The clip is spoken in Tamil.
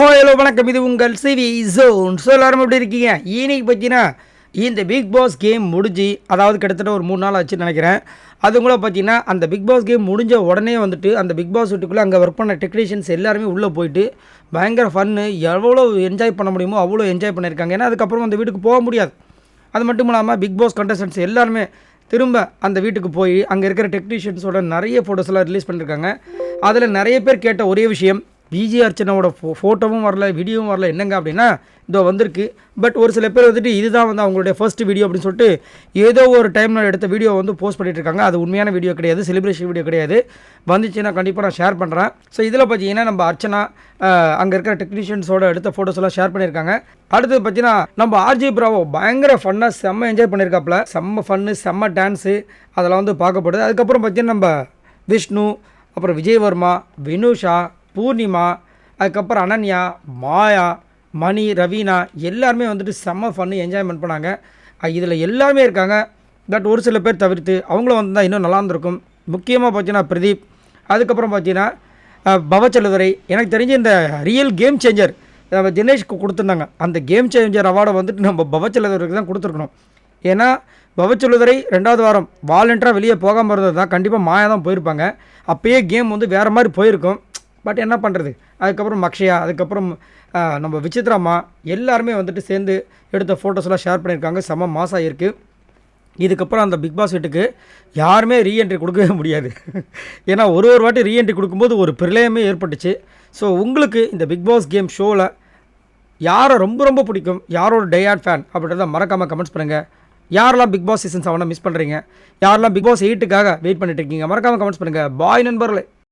ஹலோ வணக்கம். இது உங்கள் சிவி ஜோன். ஸோ எல்லாரும் எப்படி இருக்கீங்க? இன்னைக்கு பார்த்தீங்கன்னா இந்த பிக் பாஸ் கேம் முடிஞ்சு அதாவது கிட்டத்தட்ட ஒரு மூணு நாள் ஆச்சுன்னு நினைக்கிறேன். அது கூட பார்த்தீங்கன்னா அந்த பிக் பாஸ் கேம் முடிஞ்ச உடனே வந்துட்டு அந்த பிக் பாஸ் வீட்டுக்குள்ளே அங்கே ஒர்க் பண்ண டெக்னீஷியன்ஸ் எல்லாருமே உள்ளே போயிட்டு பயங்கர ஃபன்னு எவ்வளோ என்ஜாய் பண்ண முடியுமோ அவ்வளோ என்ஜாய் பண்ணியிருக்காங்க. ஏன்னா அதுக்கப்புறம் அந்த வீட்டுக்கு போக முடியாது. அது மட்டும் இல்லாமல் பிக் பாஸ் கண்டஸ்டன்ஸ் எல்லாருமே திரும்ப அந்த வீட்டுக்கு போய் அங்கே இருக்கிற டெக்னீஷியன்ஸோட நிறைய ஃபோட்டோஸ்லாம் ரிலீஸ் பண்ணியிருக்காங்க. அதில் நிறைய பேர் கேட்ட ஒரே விஷயம் பிஜி அர்ச்சனாவோட ஃபோ ஃபோட்டோவும் வரல வீடியோவும் வரல. என்னங்க அப்படின்னா இதோ வந்திருக்கு. பட் ஒரு சில பேர் வந்துட்டு இதுதான் வந்து அவங்களுடைய ஃபர்ஸ்ட் வீடியோ அப்படின்னு சொல்லிட்டு ஏதோ ஒரு டைமில் எடுத்த வீடியோ வந்து போஸ்ட் பண்ணிட்டு இருக்காங்க அது உண்மையான வீடியோ கிடையாது செலிப்ரேஷன் வீடியோ கிடையாது. வந்துச்சுன்னா கண்டிப்பாக நான் ஷேர் பண்ணுறேன் ஸோ இதில் பார்த்தீங்கன்னா நம்ம அர்ச்சனா அங்கே இருக்கிற டெக்னீஷியன்ஸோட எடுத்த ஃபோட்டோஸ் எல்லாம் ஷேர் பண்ணியிருக்காங்க. அடுத்து பார்த்தீங்கன்னா நம்ம ஆர்ஜி பிராவோ பயங்கர ஃபன்னாக செம்ம என்ஜாய் பண்ணியிருக்காப்புல. செம்ம ஃபன்னு செம்ம டான்ஸு அதெல்லாம் வந்து பார்க்கப்படுது. அதுக்கப்புறம் பார்த்தீங்கன்னா நம்ம விஷ்ணு அப்புறம் விஜயவர்மா வினுஷா பூர்ணிமா அதுக்கப்புறம் அனன்யா மாயா மணி ரவீனா எல்லாருமே வந்துட்டு செம்ம ஃபன்னு என்ஜாய்மெண்ட் பண்ணாங்க. இதில் எல்லாருமே இருக்காங்க. பட் ஒரு சில பேர் தவிர்த்து அவங்களும் வந்தால் இன்னும் நல்லா இருந்திருக்கும். முக்கியமாக பார்த்தீங்கன்னா பிரதீப். அதுக்கப்புறம் பார்த்தீங்கன்னா அஹ், பவச்சலுதுரை. எனக்கு தெரிஞ்ச இந்த ரியல் கேம் சேஞ்சர் நம்ம தினேஷ்க்கு கொடுத்துருந்தாங்க. அந்த கேம் சேஞ்சர் அவார்டை வந்துட்டு நம்ம பவச்சலுதுரைக்கு தான் கொடுத்துருக்கணும். ஏன்னா பவச்சலுதுரை ரெண்டாவது வாரம் வாலண்டராக வெளியே போகாமல் இருந்தது தான் கண்டிப்பாக மாயா தான் போயிருப்பாங்க. அப்போயே கேம் வந்து வேறு மாதிரி போயிருக்கும். பட் என்ன பண்ணுறது அதுக்கப்புறம் மக்ஷயா அதுக்கப்புறம் நம்ம விசித்ராமா எல்லாருமே வந்துட்டு சேர்ந்து எடுத்த ஃபோட்டோஸ்லாம் ஷேர் பண்ணியிருக்காங்க. செம்ம மாசாக இருக்குது இதுக்கப்புறம் அந்த பிக் பாஸ் வீட்டுக்கு யாருமே ரீஎன்ட்ரி கொடுக்கவே முடியாது. ஏன்னா ஒரு ஒரு வாட்டி ரீஎன்ட்ரி கொடுக்கும்போது ஒரு பிரளயமே ஏற்பட்டுச்சு. ஸோ உங்களுக்கு இந்த பிக் பாஸ் கேம் ஷோவில் யாரை ரொம்ப ரொம்ப பிடிக்கும்? யாரோட டே ஆட் ஃபேன் அப்படின்றத மறக்காமல் கமெண்ட்ஸ் பண்ணுங்கள் யாரெல்லாம் பிக் பாஸ் சீசன் செவனை மிஸ் பண்ணுறீங்க யாரெல்லாம் பிக் பாஸ் எயிட்டுக்காக வெயிட் பண்ணிட்டு இருக்கீங்க? மறக்காமல் கமெண்ட்ஸ் பண்ணுங்கள் பாய் நண்பர்களே.